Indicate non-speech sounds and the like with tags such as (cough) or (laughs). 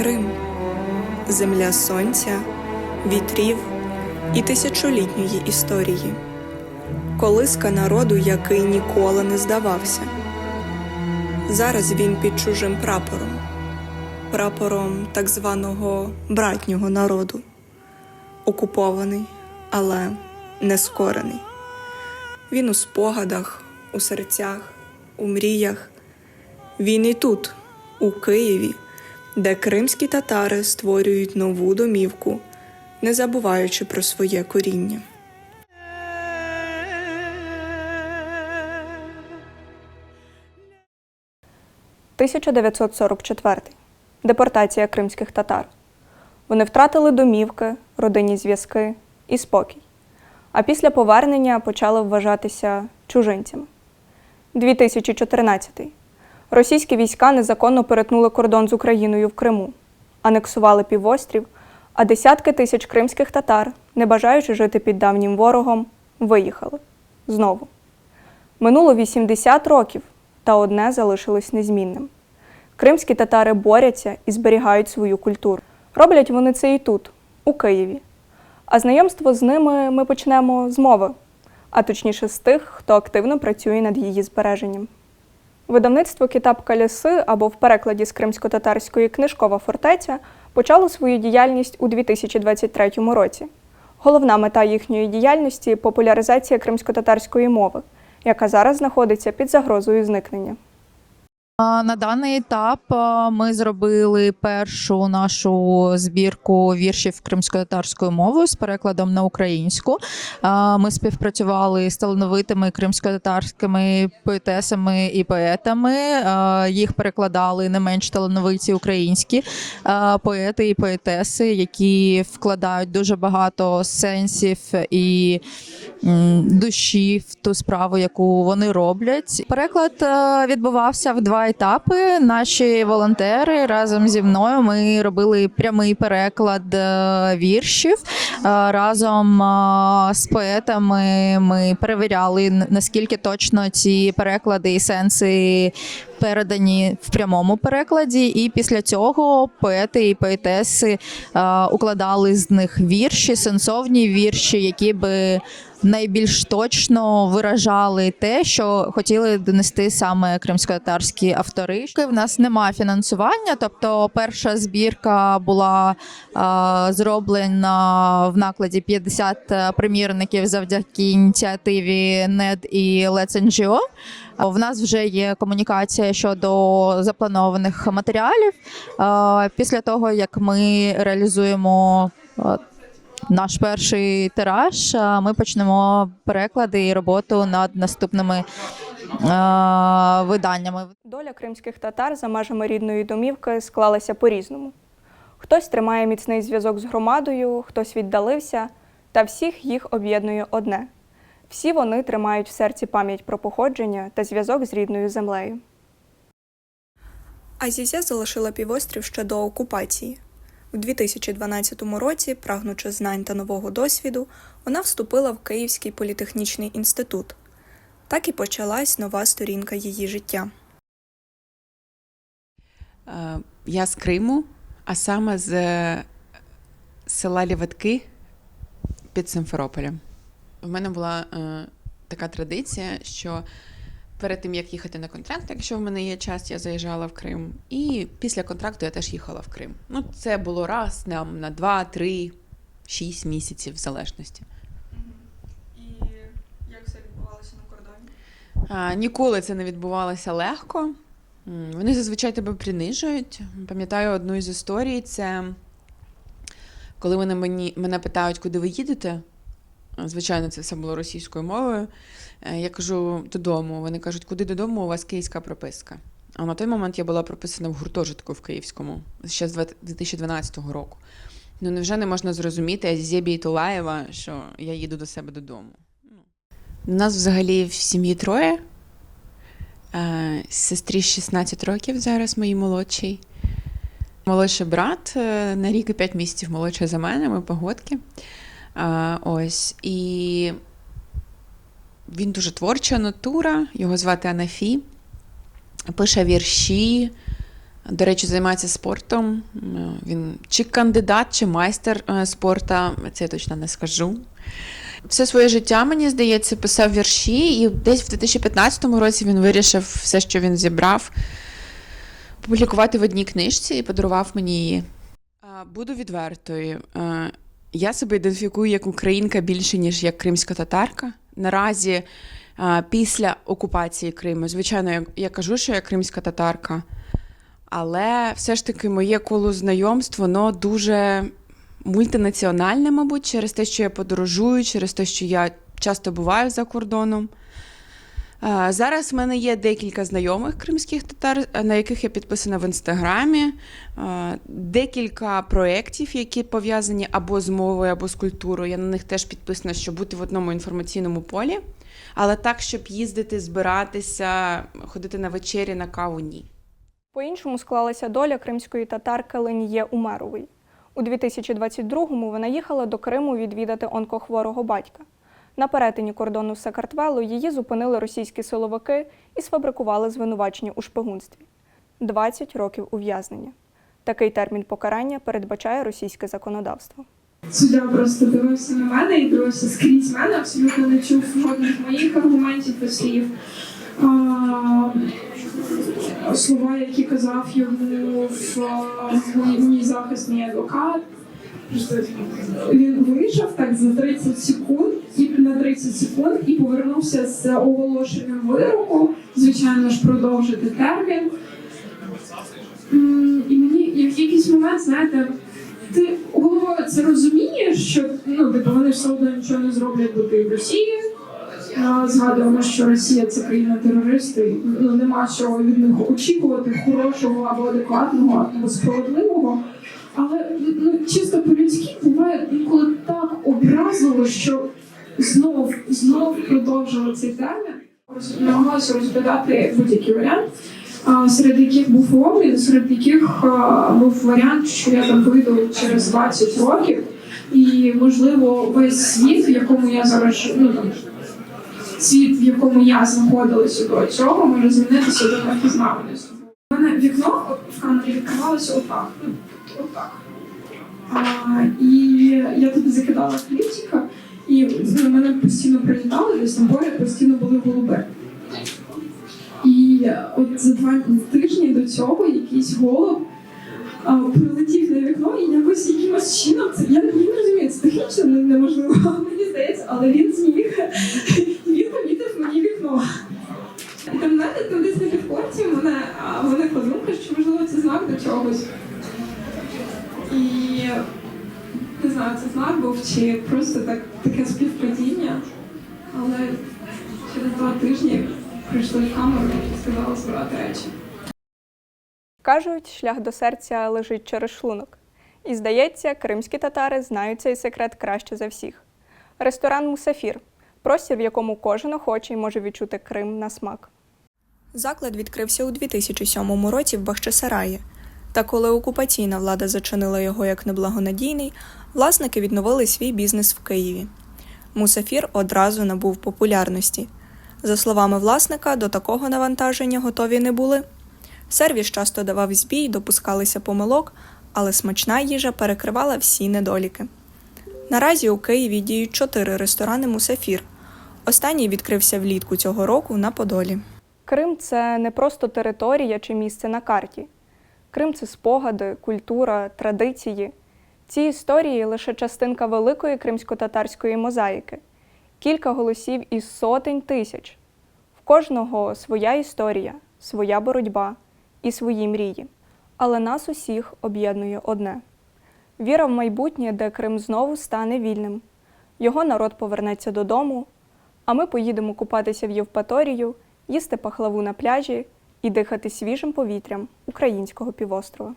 Крим, земля сонця, вітрів і тисячолітньої історії, колиска народу, який ніколи не здавався. Зараз він під чужим прапором, прапором так званого братнього народу, окупований, але не скорений. Він у спогадах, у серцях, у мріях. Він і тут, у Києві, де кримські татари створюють нову домівку, не забуваючи про своє коріння. – 1944. Депортація кримських татар. Вони втратили домівки, родинні зв'язки і спокій. А після повернення почали вважатися чужинцями. 2014. Російські війська незаконно перетнули кордон з Україною в Криму, анексували півострів, а десятки тисяч кримських татар, не бажаючи жити під давнім ворогом, виїхали знову. Минуло 80 років, та одне залишилось незмінним. Кримські татари борються і зберігають свою культуру. Роблять вони це і тут, у Києві. А знайомство з ними ми почнемо з мови, а точніше з тих, хто активно працює над її збереженням. Видавництво Кітап Каляси або в перекладі з кримсько-татарської книжкова фортеця почало свою діяльність у 2023 році. Головна мета їхньої діяльності популяризація кримсько-татарської мови, яка зараз знаходиться під загрозою зникнення. На даний етап ми зробили першу нашу збірку віршів кримсько-татарською мовою з перекладом на українську. Ми співпрацювали з талановитими кримсько-татарськими поетесами і поетами. Їх перекладали не менш талановиті українські поети і поетеси, які вкладають дуже багато сенсів і душі в ту справу, яку вони роблять. Переклад е, відбувався в два етапи. Наші волонтери разом зі мною ми робили прямий переклад е, віршів. Е, Разом з поетами ми перевіряли наскільки точно ці переклади і сенси передані в прямому перекладі. І після цього поети і поетеси е, укладали з них вірші, сенсовні вірші, які би найбільш точно виражали те, що хотіли донести саме кримсько-татарські автори. В нас немає фінансування, тобто перша збірка була е, зроблена в накладі 50 примірників завдяки ініціативі NED і Let's NGO. В нас вже є комунікація щодо запланованих матеріалів. Після того, як ми реалізуємо наш перший тираж, ми почнемо переклади і роботу над наступними виданнями. Доля кримських татар за межами рідної домівки склалася по-різному. Хтось тримає міцний зв'язок з громадою, хтось віддалився, та всіх їх об'єднує одне. Всі вони тримають в серці пам'ять про походження та зв'язок з рідною землею. Азізя залишила півострів ще до окупації. У 2012 році, прагнучи знань та нового досвіду, вона вступила в Київський політехнічний інститут. Так і почалась нова сторінка її життя. Е, Я з Криму, а саме з е, села Ліватки під Симферополем. У мене була е, така традиція, що перед тим, як їхати на контракт, якщо в мене є час, я заїжджала в Крим. І після контракту я теж їхала в Крим. Ну, це було раз на, на два, три, шість місяців в залежності. І як це відбувалося на кордоні? А, ніколи це не відбувалося легко. Вони зазвичай тебе принижують. Пам'ятаю одну із історій. Це коли вони мені, мене питають, куди ви їдете. Звичайно, це все було російською мовою. Е, Я кажу додому. Вони кажуть, куди додому, у вас київська прописка. А на той момент я була прописана в гуртожитку в Київському ще з 2012 року. Ну невже не можна зрозуміти Азізє Бейтулаєва, що я їду до себе додому? У нас взагалі в сім'ї троє. Е, Сестрі 16 років зараз моїй молодший. Молодший брат е, на рік і 5 місяців молодший за мене, ми погодки. Е, Ось. І він дуже творча натура, його звати Анафі. Пише вірші, До речі, займається спортом. Е, Він чи кандидат, чи майстер е, спорту, це я точно не скажу. Все своє життя, мені здається, писав вірші, і десь в 2015 році він вирішив все, що він зібрав, публікувати в одній книжці і подарував мені її. Буду відвертою. Я себе ідентифікую як українка більше, ніж як кримська татарка. Наразі, після окупації Криму, звичайно, я кажу, що я кримська татарка, але все ж таки моє коло знайомств, воно дуже мультинаціональне, мабуть, через те, що я подорожую, через те, що я часто буваю за кордоном. Зараз в мене є декілька знайомих кримських татар, е, на яких я підписана в інстаграмі, декілька проєктів, які пов'язані або з мовою, або з культурою. Я на них теж підписана, щоб бути в одному інформаційному полі. Але так, щоб їздити, збиратися, ходити на вечері, на каву, ні. По-іншому склалася доля кримської татарки Леніє Умерової. У 2022-му вона їхала до Криму відвідати онкохворого батька. На перетині кордону з її зупинили російські силовики і сфабрикували звинувачення у шпигунстві. 20 років ув'язнення. Такий термін покарання передбачає російське законодавство. Суддя просто дивився на мене і дивився скрізь мене, абсолютно не чув жодних моїх аргументів і слів. А, слова, які казав йому в мій, мій адвокат. Він вийшов так за 30 секунд, на 30 секунд і повернувся з оголошенням вироку. Звичайно ж, продовжити термін. І мені в якийсь момент, знаєте, ти головою це розумієш, що ну типу вони все одно нічого не зроблять, бо ти в Росії. Згадуємо, що Росія це країна терористи. Ну нема чого від них очікувати хорошого або адекватного або справедливого. Але ну чисто по-людськи буває інколи так образливо, що знов знов продовжили цей термін. Намагалися розглядати будь-який варіант серед яких був обмін, серед яких був варіант, що я там вийду через 20 років, і можливо весь світ, в якому я зараз ну там світ, в якому я знаходилася до цього, може змінитися до непізнаваності. У мене вікно в камері відкривалося отак. ну, отак. А, і я туди закидала хлібчика, і ну, мене постійно прилітали, десь там поряд постійно були голуби. І от за два тижні до цього якийсь голуб а, прилетів на вікно і якось якимось чином це я, не розумію, це технічно неможливо, (laughs) мені здається, але він зміг (laughs) він помітив мені вікно. І там знаєте, там десь на підхорці в мене виникла думка, що можливо це знак до чогось. І не знаю, це знак був чи просто так таке співпадіння. Але через два тижні прийшли в камеру і сказали збирати речі. Кажуть, шлях до серця лежить через шлунок. І здається, кримські татари знають цей секрет краще за всіх. Ресторан Мусафір простір, в якому кожен охочий може відчути Крим на смак. Заклад відкрився у 2007 році в Бахчисараї. Та коли окупаційна влада зачинила його як неблагонадійний, власники відновили свій бізнес в Києві. Мусафір одразу набув популярності. За словами власника, до такого навантаження готові не були. Сервіс часто давав збій, допускалися помилок, але смачна їжа перекривала всі недоліки. Наразі у Києві діють чотири ресторани Мусафір. Останній відкрився влітку цього року на Подолі. Крим це не просто територія чи місце на карті. Крим це спогади, культура, традиції. Ці історії лише частинка великої кримсько-татарської мозаїки, кілька голосів із сотень тисяч. В кожного своя історія, своя боротьба і свої мрії. Але нас усіх об'єднує одне віра в майбутнє, де Крим знову стане вільним. Його народ повернеться додому, а ми поїдемо купатися в Євпаторію, їсти пахлаву на пляжі і дихати свіжим повітрям українського півострова.